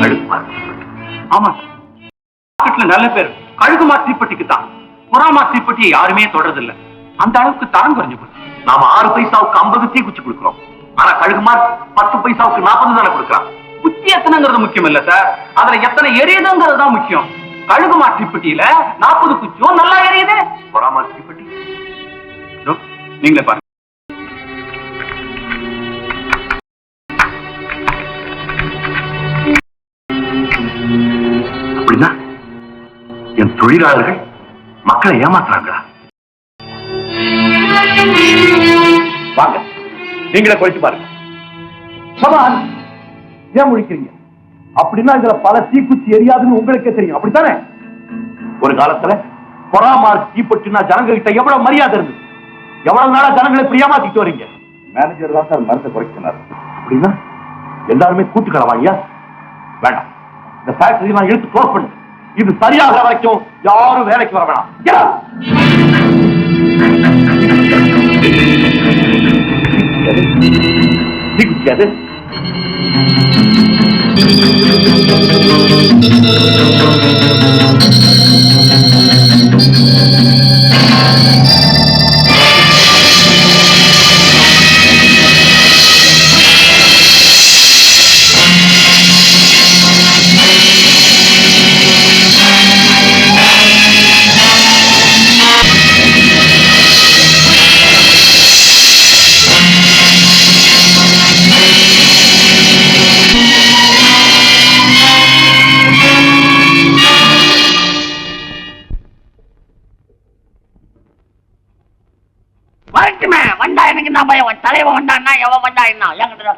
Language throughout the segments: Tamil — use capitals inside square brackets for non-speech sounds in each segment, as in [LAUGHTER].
கழுகுமார் ஆமா. நல்ல பேர். கழுகுமா தீப்பெட்டிக்கு தான் புறாமா தீப்பெட்டியை யாருமே தொடறதில்ல. அந்த அளவுக்கு தரம் குறைஞ்சு போச்சு. நாம ஆறு பைசாவுக்கு ஐம்பது குச்சி கொடுக்கிறோம். ஆனா கழுகுமார் பத்து பைசாவுக்கு நாற்பது தானே கொடுக்குறான். குச்சி எத்தனைங்கிறது முக்கியம் இல்ல சார். அதுல எத்தனை எரியுதுங்கிறது தான் முக்கியம். கழுகுமார் தீப்பெட்டியில நாற்பது குச்சியும் நல்லா எரியுது. புறாமா தீப்பெட்டி நீங்களே பாருங்க. அப்படின்னா என் தொழிலாளர்கள் மக்களை ஏமாத்துறாங்களா? வாங்க நீங்களே குறைச்சு பாருங்க. சவான் ஏன் முடிக்கிறீங்க அப்படின்னா இதுல பல தீக்குச்சி எரியாதுன்னு உங்களுக்கே தெரியும். அப்படித்தானே? ஒரு காலத்துல பொறாமார் தீப்பட்டுனா ஜனங்க கிட்ட எவ்வளவு மரியாதை இருந்தது? எவ்வளவு நாளா ஜனங்களை இப்படி ஏமாத்திட்டு வரீங்க? மேனேஜர் தான் சார் மரத்தை குறைக்க சொன்னார் அப்படின்னா எல்லாருமே கூட்டுக்களவாங்க வேண்டாம். இந்த ஃபேக்டரி நான் இழுத்து க்ளோஸ் பண்ணு. இது சரியாகிற வரைக்கும் யாரும் வேலைக்கு வர வேணாம். அது வரட்டுமே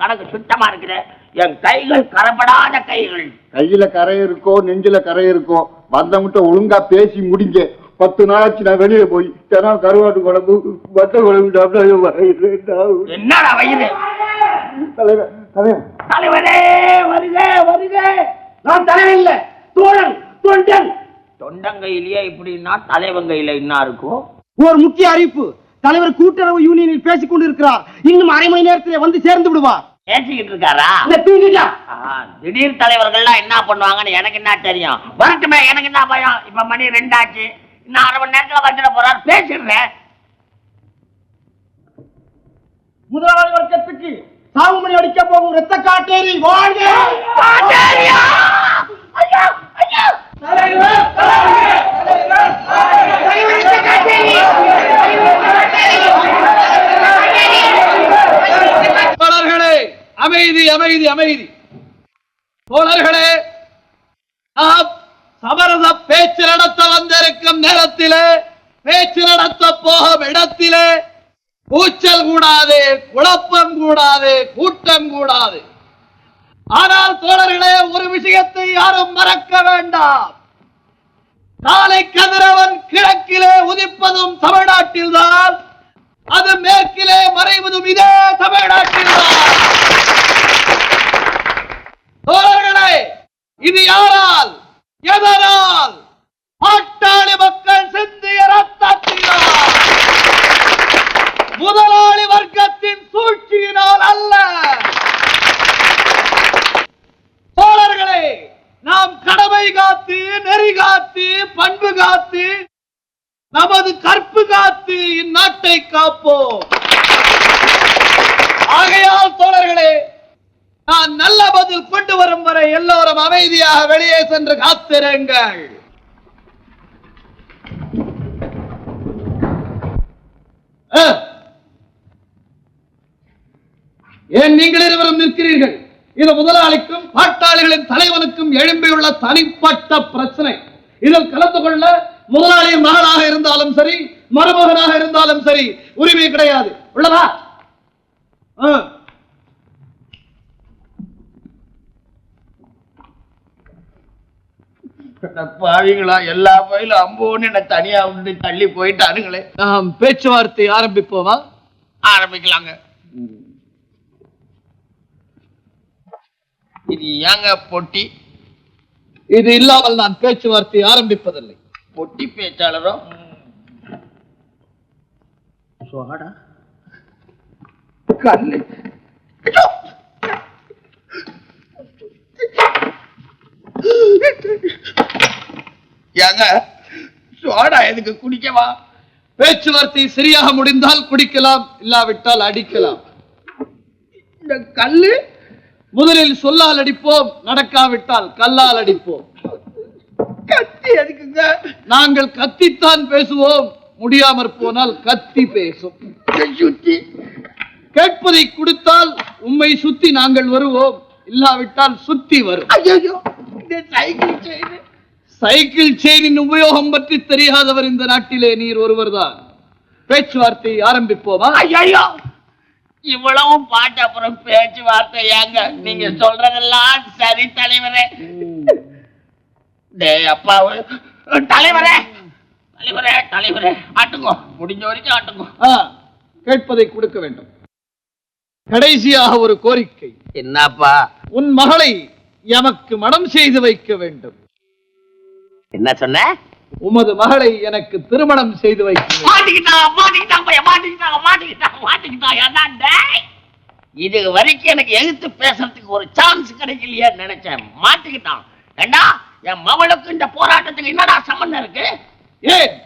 கணக்கு சுத்தமா இருக்குது. என் கைகள் கரப்படாத கைகள். கையில கரை இருக்கோ நெஞ்சில கரை இருக்கோ வந்தவங்கிட்ட ஒழுங்கா பேசி முடிங்க. பத்து நாளாச்சு நான் வெளியே போய் தினம் கருவாட்டு குழம்பு வத்த குழம்பு சாப்பிட்டா வயிறு என்னடா வயிறு? தலைவர் தலைவர். தலைவரே வருக வருக. நான் தலைவன் இல்ல தோழன் தொண்டன். தொண்டங்கையிலேயே இப்படின்னா தலைவன் கையில என்ன இருக்கும் ஒரு முக்கிய அறிவிப்பு. தலைவர் கூட்டுறவு யூனியனில் பேசிக் கொண்டிருக்கிறார். இன்னும் அரை மணி நேரத்திலே வந்து சேர்ந்து விடுவார். பேசிக்கிட்டு இருக்காரா? தூங்கிட்டா. ஆ, திடீர் தலைவர்கள்லாம் என்ன பண்ணுவாங்கன்னு எனக்கு என்ன தெரியும்? வரட்டுமே எனக்கு என்ன பயம்? இப்ப மணி ரெண்டாச்சு. இன்னும் அரை மணி நேரத்துல வந்துட போறாரு. பேசிடுறேன். முதலாளி வர்க்கத்துக்கு சாகுமணி அடிக்க போகும் ரத்த காட்டேரி வாழ்க! ஐயா, ஐயா! தோழர்களே அமைதி அமைதி அமைதி. தோழர்களே நாம் சமரச பேச்சு நடத்த வந்திருக்கும் நேரத்திலே பேச்சு நடத்த போகும் இடத்திலே கூச்சல் கூடாது குழப்பம் கூடாது கூட்டம் கூடாது. ஆனால் தோழர்களே ஒரு விஷயத்தை யாரும் மறக்க வேண்டாம். நாளை கதிரவன் கிழக்கிலே உதிப்பதும் தமிழ்நாட்டில்தான். அது மேற்கிலே மறைவதும் இதே தமிழ்நாட்டில்தான். தோழர்களே இது யாரால்? எதனால்? பாட்ட மக்கள் சிந்திய ரத்தத்தினால் முதலாளி வர்க்கத்தின் சூழ்ச்சியினால் அல்ல தோழர்களே நாம் கடமை காத்து நெறி காத்து பண்பு காத்து நமது கற்பு காத்து இந்நாட்டை காப்போம் ஆகையால் தோழர்களே நான் நல்ல பதில் கொண்டு வரும் வரை எல்லோரும் அமைதியாக என்று காத்திருங்கள். ஏன் நீங்கள் இருவரும் நிற்கிறீர்கள்? இது முதலாளிக்கும் பாட்டாளிகளின் தலைவனுக்கும் எழும்பியுள்ள தனிப்பட்ட பிரச்சனை. இதில் கலந்து கொள்ள முதலாளியின் மகனாக இருந்தாலும் சரி மருமகனாக இருந்தாலும் சரி உரிமை கிடையாது. உள்ளதா பாவிங்களா எல்லா பயிலும் அம்போன்னு என்ன தனியா விட்டு தள்ளி போயிட்டானுங்களே. நாம் பேச்சுவார்த்தை ஆரம்பிப்போமா? ஆரம்பிக்கலாங்க. இது ஏங்க பொட்டி? இது இல்லாமல் நான் பேச்சுவார்த்தை ஆரம்பிப்பதில்லை. பொட்டி பேச்சாளரும் சோடா கல்லு ஏங்க சோடா எதுக்கு குடிக்கவா? பேச்சுவார்த்தை சரியாக முடிந்தால் குடிக்கலாம் இல்லாவிட்டால் அடிக்கலாம். இந்த கல்லு? முதலில் சொல்லால் அடிப்போம் நடக்காவிட்டால் கல்லால் அடிப்போம். கத்தி எதுக்குங்க? நாங்கள் கத்தித்தான் பேசுவோம் முடியாமற் போனால் கத்தி பேசும். சுத்தி. கேட்பதை கொடுத்தால் உம்மை சுத்தி நாங்கள் வருவோம் இல்லாவிட்டால் சுத்தி வரும். ஐயோ சைக்கிள் செயின் சைக்கிள் செயினின் உபயோகம் பற்றி தெரியாதவர் இந்த நாட்டிலே நீர் ஒருவர்தான். பேச்சுவார்த்தை ஆரம்பிப்போமா? ஐயோ இவ்வளவு பாட்டு அப்புறம் பேச்சுவார்த்தை ஏங்க? நீங்க சொல்றதெல்லாம் சரி தலைவரே. டேய் அப்பாவு தலைவரே! தலைவரே தலைவரே! ஆட்டுங்க முடிஞ்ச வரைக்கும் ஆட்டுங்க. கேட்பதை கொடுக்க வேண்டும். கடைசியாக ஒரு கோரிக்கை. என்னப்பா? உன் மகளை எமக்கு மனம் செய்து வைக்க வேண்டும். என்ன சொன்ன? உமது மகளை எனக்கு திருமணம் செய்து வைக்க இது வரைக்கும் எனக்கு எதிர்த்து பேசுறதுக்கு ஒரு சான்ஸ் கிடைக்கலையே நினைச்சேன். மாட்டிக்கிட்டான். ஏண்டா? என் மவளுக்கு இந்த போராட்டத்துக்கு என்னடா சம்பந்தம் இருக்கு? ஏன்?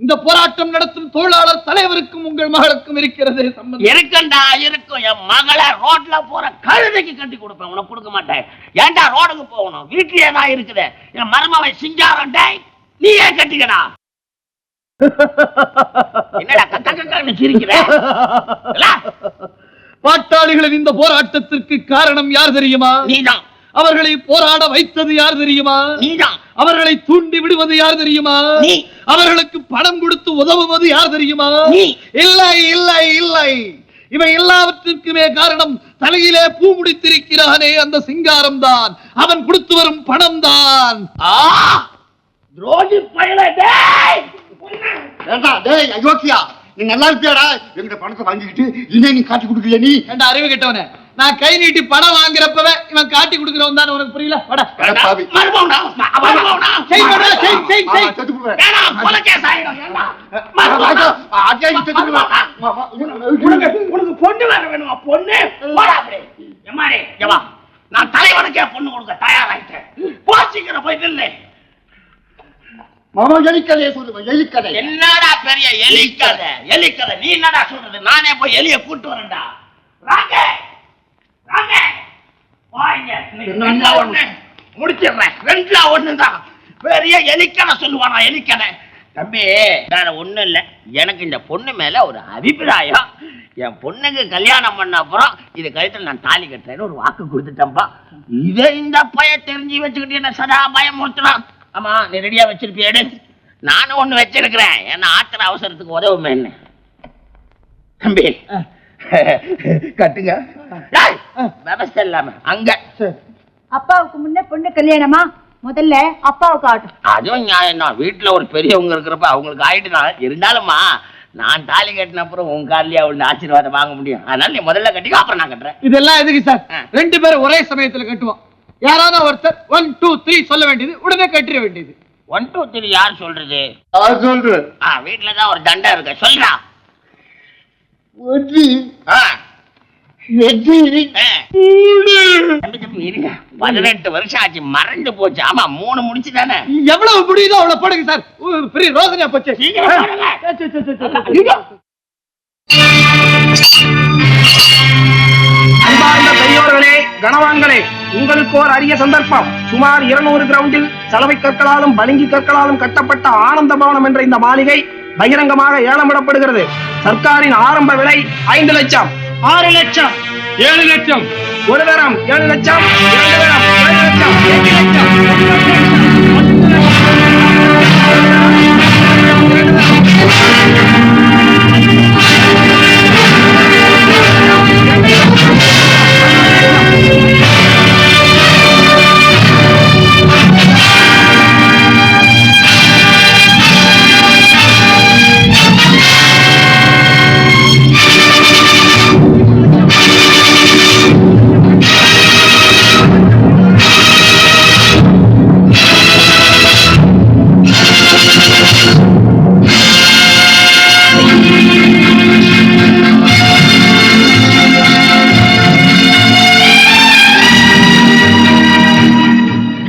இந்த போராட்டம் நடத்தும் தொழிலாளர் தலைவருக்கும் உங்கள் மகளுக்கும் இருக்கிறது இருக்கண்டா இருக்கும். என் மகளை ரோட்ல போற கழுதைக்கு கட்டி கொடுப்பேன். உனக்கு கொடுக்க மாட்டேன். ஏன்டா ரோடுக்கு போகணும்? வீட்லயே தான் இருக்குது. என் மருமவை சிங்காரம் டேய் நீயே கட்டிக்கடா. என்னடா கக்க கக்கன்னு? பாட்டாளிகளின் இந்த போராட்டத்திற்கு காரணம் யார் தெரியுமா? நீதான். அவர்களை போராட வைத்தது யார் தெரியுமா? நீதான். அவர்களை தூண்டி விடுவது யார் தெரியுமா? நீ. அவர்களுக்கு பணம் கொடுத்து உதவுவது யார் தெரியுமா. இல்லை இல்லை இல்லை. இவை எல்லாவற்றிற்குமே காரணம் தலையிலே பூ முடித்திருக்கிறானே அந்த சிங்காரம் தான் அவன் கொடுத்து வரும் பணம் தான் துரோகி பயல அயோக்கியா நீ நல்லா இருப்பியாடா? எங்கிட்ட பணத்தை வாங்கிக்கிட்டு இன்னே நீ காட்டி கொடுக்கல நீ? ஏண்டா அறிவு கெட்டவனே. நான் கை நீட்டி பணம் வாங்குறப்பவே இவன் காட்டி கொடுக்கிறவன் தான் உனக்கு புரியல? உனக்கு பொண்ணு வேற வேணுமா பொண்ணு போடா அப்படி எம்மாடி இங்க வா நான் தலைவனுக்கே பொண்ணு கொடுக்க தயாராயிட்டேன் போச்சுக்கிற போயிட்டு இல்லை மாமா எலிக்கதையை சொல்லுவேன் எலிக்கதை என்னடா பெரிய எலிக்கதை எலிக்கதை நீ என்னடா சொல்றது நானே போய் எலிய கூட்டு வரேன்டா ராங்க ராங்க வாங்க முடிச்சிடுறேன் ரெண்டுல ஒண்ணுதான் பெரிய எலிக்கதை சொல்லுவானா எலிக்கதை தம்பி வேற ஒண்ணும் இல்ல. எனக்கு இந்த பொண்ணு மேல ஒரு அபிப்பிராயம். என் பொண்ணுக்கு கல்யாணம் பண்ண அப்புறம் இது கழுத்துல நான் தாலி கட்டுறேன்னு ஒரு வாக்கு கொடுத்துட்டேன்பா. இதை இந்த பைய தெரிஞ்சு வச்சுக்கிட்டு என்ன சதா பயமுறுத்துறான் ஆமா நீ ரெடியா வச்சிருப்பியேடு நானும் ஒண்ணு வச்சிருக்கிறேன். ஏன்னா ஆத்திர அவசரத்துக்கு உதவுமே என்ன? தம்பி [LAUGHS] கட்டுங்க. டேய், விவசாய இல்லாம. அங்க. அப்பாவுக்கு முன்ன பொண்ணு கல்யாணமா? முதல்ல அப்பாவுக்கு ஆட்டும் அதுவும் நியாயம் தான். வீட்டுல ஒரு பெரியவங்க இருக்கிறப்ப அவங்களுக்கு ஆயிட்டுதான் இருந்தாலும்மா நான் தாலி கட்டின அப்புறம் உன் காலிலே அவள் ஆசீர்வாதம் வாங்க முடியும். அதனால நீ முதல்ல கட்டிக்கோ அப்புறம் நான் கட்டுறேன். இதெல்லாம் எதுக்கு சார். ரெண்டு பேரும் ஒரே சமயத்துல கட்டுவோம். யாராவது ஒருத்தர் ஒன் டூ த்ரீ சொல்ல வேண்டியது உடனே கட்டிட வேண்டியது. ஒன் டூ த்ரீ யார் சொல்றது? யார் சொல்றேன் ஆ வீட்டுல தான் ஒரு தண்டை இருக்கு. சொல்றா. வெற்றி ஆ, வெற்றி ஆ. தம்பி, தம்பி, இருங்க பதினெட்டு வருஷம் ஆச்சு மறந்து போச்சு. ஆமா மூணு முடிச்சு தானே எவ்வளவு முடியுதோ அவ்வளவு போடுங்க சார். பெரிய ரோதனையா போச்சு. அன்பார்ந்த பெரியோர்களே கனவான்களே உங்களுக்கு ஒரு அரிய சந்தர்ப்பம். சுமார் இருநூறு கிரவுண்டில் சலவை கற்களாலும் பளிங்கு கற்களாலும் கட்டப்பட்ட ஆனந்த பவனம் என்ற இந்த மாளிகை பகிரங்கமாக ஏலமிடப்படுகிறது. சர்க்காரின் ஆரம்ப விலை ஐந்து லட்சம். ஆறு லட்சம். ஏழு லட்சம். ஒரு தரம். ஏழு லட்சம். இரண்டு தரம். ஏழு லட்சம். எட்டு லட்சம்.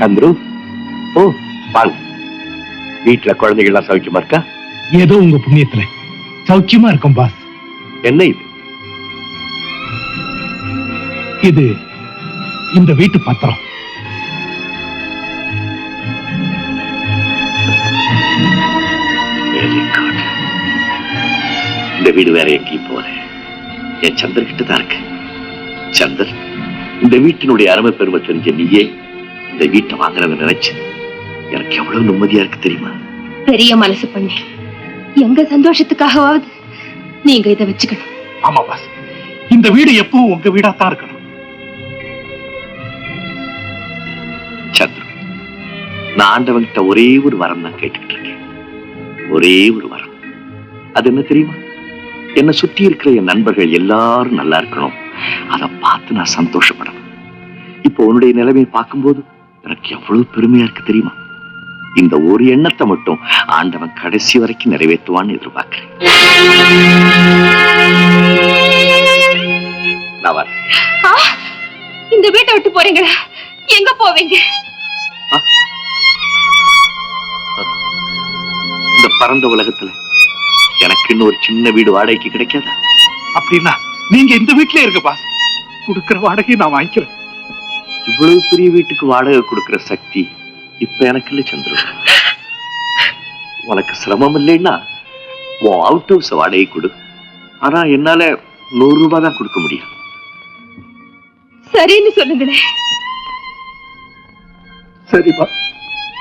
சந்துரு ஓ வாங்க. வீட்டுல குழந்தைகள்லாம் சௌக்கியமா இருக்கா? ஏதோ உங்க புண்ணியத்துல. சௌக்கியமா இருக்கும் பாஸ். என்ன இது? இது இந்த வீட்டு பத்திரம். இந்த வீடு வேற எங்கேயும் போல என் சந்தர் கிட்ட தான் இருக்கு. சந்தர் இந்த வீட்டினுடைய அருமை பெருமை தெரிஞ்ச நீயே இந்த வீட்டை வாங்குறத நினைச்சு எனக்கு எவ்வளவு நிம்மதியா இருக்கு தெரியுமா? பெரிய மனசு பண்ணி. எங்க சந்தோஷத்துக்காகவாவது நீங்க இதை வச்சுக்கணும். ஆமா பாஸ். இந்த வீடு எப்பவும் உங்க வீடா தான் இருக்கணும். சந்துரு நான் ஆண்டவன்கிட்ட ஒரே ஒரு வரம் தான் கேட்டுக்கிட்டு இருக்கேன். ஒரே ஒரு வரம். அது என்ன தெரியுமா? என்னை சுத்தி இருக்கிற என் நண்பர்கள் எல்லாரும் நல்லா இருக்கணும். அதை பார்த்து நான் சந்தோஷப்படணும். இப்போ உன்னுடைய நிலைமையை பார்க்கும்போது எனக்கு எவ்வளவு பெருமையா இருக்கு தெரியுமா? இந்த ஒரு எண்ணத்தை மட்டும் ஆண்டவன் கடைசி வரைக்கும் நிறைவேற்றுவான்னு எதிர்பார்க்கிறேன். நான் வரேன். ஆ, இந்த வீட்டை விட்டு போறீங்களா? எங்க போவீங்க? இந்த பரந்த உலகத்துல எனக்கு இன்னும் ஒரு சின்ன வீடு வாடகைக்கு கிடைக்காதா? அப்படின்னா நீங்க இந்த வீட்லயே இருக்க பாஸ். கொடுக்கிற வாடகையை நான் வாங்கிக்கிறேன். இவ்வளவு பெரிய வீட்டுக்கு வாடகை கொடுக்கிற சக்தி இப்ப எனக்கு இல்ல சந்திரு உனக்கு சிரமம் இல்லைன்னா உன் அவுட் ஹவுஸ் வாடகை கொடு. ஆனா என்னால நூறு ரூபாய் தான் கொடுக்க முடியும். சரின்னு சொல்லுங்களேன். சரிப்பா.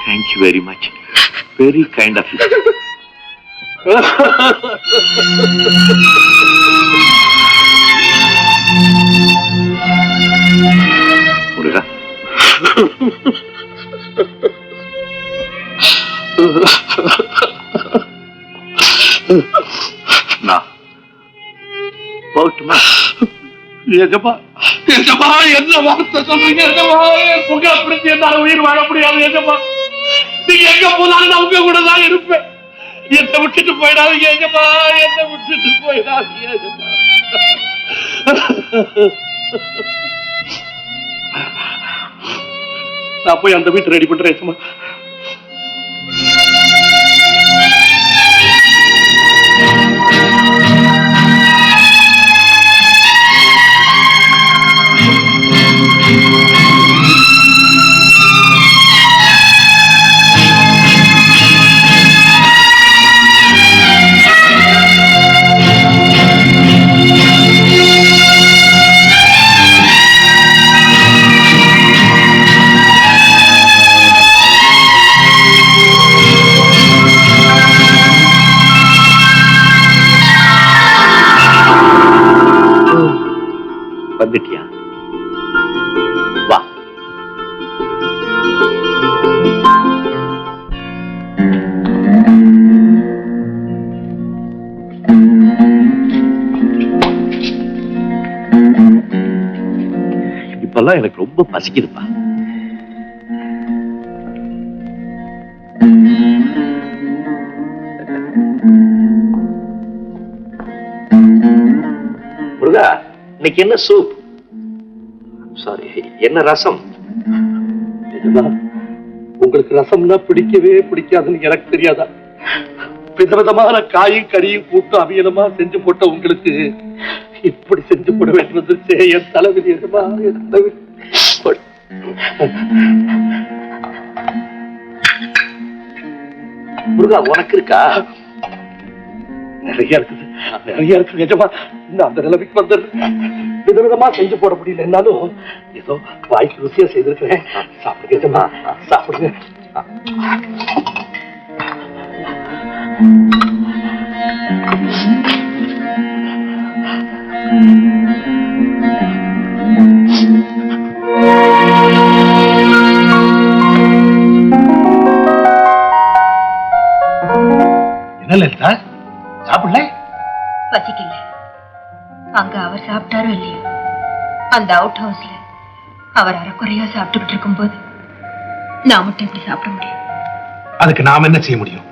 Thank you very much very kind of you நான் போகட்டுமா? எஜமா எஜமா என்ன வார்த்தை சொல்றீங்க? எஜமா உங்க அப்படி என்னால உயிர் வாழ முடியாது எஜமா நீங்க எங்க போனாலும் நான் உங்க கூட தான் இருப்பேன். என்னை விட்டுட்டு போயிடாதீங்க எஜமா என்னை விட்டுட்டு போயிடாதீங்க எஜமா நான் போய் அந்த வீட்டு ரெடி பண்றேன் சும்மா. வந்துட்டியா? வா. இப்பெல்லாம் எனக்கு ரொம்ப பசிக்குதுப்பா. இன்னைக்கு என்ன சூப் சாரி என்ன ரசம்? உங்களுக்கு ரசம்னா பிடிக்கவே பிடிக்காதுன்னு எனக்கு தெரியாதா? விதவிதமான காயும் கறியும் கூட்டும் அவியலமா செஞ்சு போட்ட உங்களுக்கு இப்படி செஞ்சு போட வேண்டியது என் தலைவிதி எதுமா என் தலைவிதி முருகா உனக்கு இருக்கா? நிறைய இருக்குது. நிறைய இருக்குது நிஜமா. இன்னும் அந்த நிலைமைக்கு வந்து விதவிதமா செஞ்சு போட முடியலன்னாலும் ஏதோ வாய்க்கு ருசியா செய்திருக்கிறேன். சாப்பிடுங்க நிஜமா. சாப்பிடுங்க. என்ன லலிதா? சாப்பிடல? பசிக்கல. அங்க அவர் சாப்பிட்டாரோ இல்லையோ? அந்த அவுட் ஹவுஸ்ல அவர் அறக்குறையா சாப்பிட்டுக்கிட்டு இருக்கும்போது நான் மட்டும் எப்படி சாப்பிட முடியும். அதுக்கு நாம என்ன செய்ய முடியும்?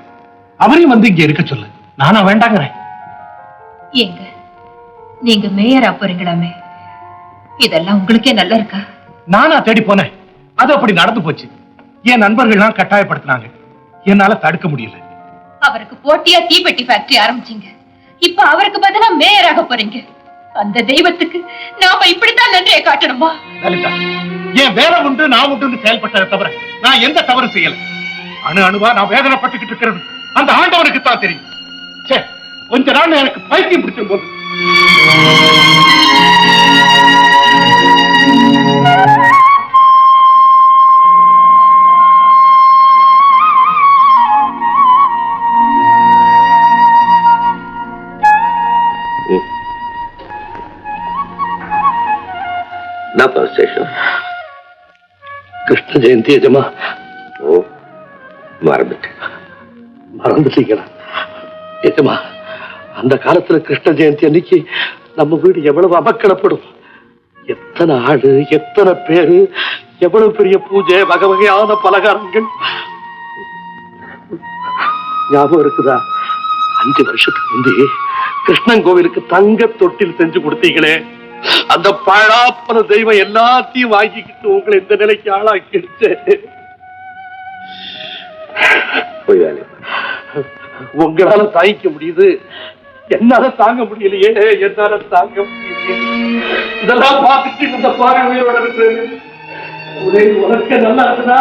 அவரையும் வந்து இங்க இருக்க சொல்லு. நானா வேண்டாங்கிறேன். ஏங்க நீங்க மேயரா போறீங்களாமே? இதெல்லாம் உங்களுக்கே நல்லா இருக்கா? நானா தேடி போனேன். அது அப்படி நடந்து போச்சு. என் நண்பர்கள்லாம் கட்டாயப்படுத்தினாங்க. என்னால தடுக்க முடியல. அவருக்கு போட்டியா தீப்பெட்டி ஃபேக்டரி ஆரம்பிச்சீங்க. இப்ப அவருக்கு பதிலா மேயராக போறீங்க. அந்த தெய்வத்துக்கு நாம இப்படித்தான் நன்றியை காட்டணுமா? லலிதா என் வேலை உண்டு நான் உண்டு செயல்பட்டதை தவிர நான் எந்த தவறு செய்யல? அணு அணுவா நான் வேதனைப்பட்டுக்கிட்டு இருக்கிறது. அந்த ஆண்டவனுக்கு தான் தெரியும். ச்சே, கொஞ்ச நாள் எனக்கு பைத்தியம் பிடிச்சும் போது. என்னப்பா விசேஷம் கிருஷ்ண ஜெயந்தி எஜமா ஓ மறந்துட்டேன் மறந்துட்டீங்களா எஜமா அந்த காலத்துல கிருஷ்ண ஜெயந்தி அன்னைக்கு நம்ம வீடு எவ்வளவு அமக்கலப்படும் எத்தனை ஆடு எத்தனை பேரு எவ்வளவு பெரிய பூஜை வகை வகையான பலகாரங்கள் ஞாபகம் இருக்குதா அஞ்சு வருஷத்துக்கு முந்தைய கிருஷ்ணன் கோவிலுக்கு தங்க தொட்டில் செஞ்சு கொடுத்தீங்களே அந்த பழாப்பன தெய்வம் எல்லாத்தையும் வாங்கிக்கிட்டு உங்களை இந்த நிலைக்கு ஆளாக்கிடுச்சு. உங்களால தாங்கிக்க முடியுது. என்னால தாங்க முடியலையே என்னால தாங்க முடியலையே. இதெல்லாம் பார்த்துட்டு இந்த பார்வையோட ஒரே உனக்கு நல்லா இருக்குதா?